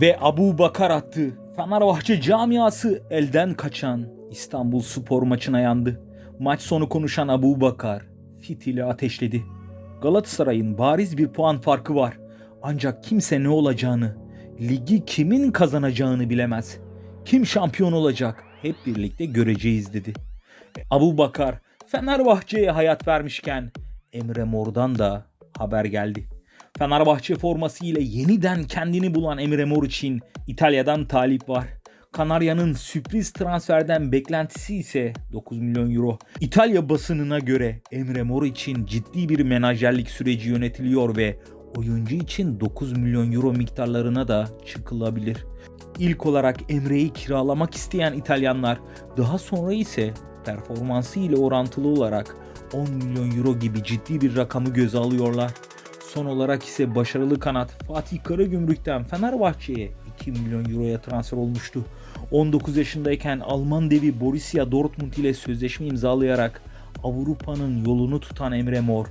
Ve Abu Bakar attı. Fenerbahçe camiası elden kaçan İstanbul spor maçına yandı. Maç sonu konuşan Abu Bakar fitili ateşledi. Galatasaray'ın bariz bir puan farkı var. Ancak kimse ne olacağını, ligi kimin kazanacağını bilemez. Kim şampiyon olacak hep birlikte göreceğiz dedi. Abu Bakar Fenerbahçe'ye hayat vermişken Emre Mor'dan da haber geldi. Fenerbahçe forması ile yeniden kendini bulan Emre Mor için İtalya'dan talip var. Kanarya'nın sürpriz transferden beklentisi ise 9 milyon euro. İtalya basınına göre Emre Mor için ciddi bir menajerlik süreci yönetiliyor ve oyuncu için 9 milyon euro miktarlarına da çıkılabilir. İlk olarak Emre'yi kiralamak isteyen İtalyanlar daha sonra ise performansı ile orantılı olarak 10 milyon euro gibi ciddi bir rakamı göze alıyorlar. Son olarak ise başarılı kanat Fatih Karagümrük'ten Fenerbahçe'ye 2 milyon euroya transfer olmuştu. 19 yaşındayken Alman devi Borussia Dortmund ile sözleşme imzalayarak Avrupa'nın yolunu tutan Emre Mor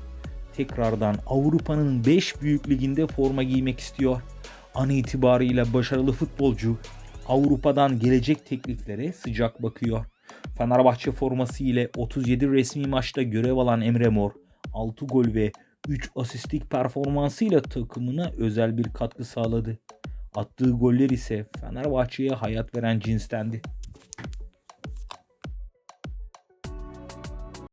tekrardan Avrupa'nın 5 büyük liginde forma giymek istiyor. An itibarıyla başarılı futbolcu Avrupa'dan gelecek tekliflere sıcak bakıyor. Fenerbahçe forması ile 37 resmi maçta görev alan Emre Mor 6 gol ve 3 asistlik performansıyla takımına özel bir katkı sağladı. Attığı goller ise Fenerbahçe'ye hayat veren cinstendi.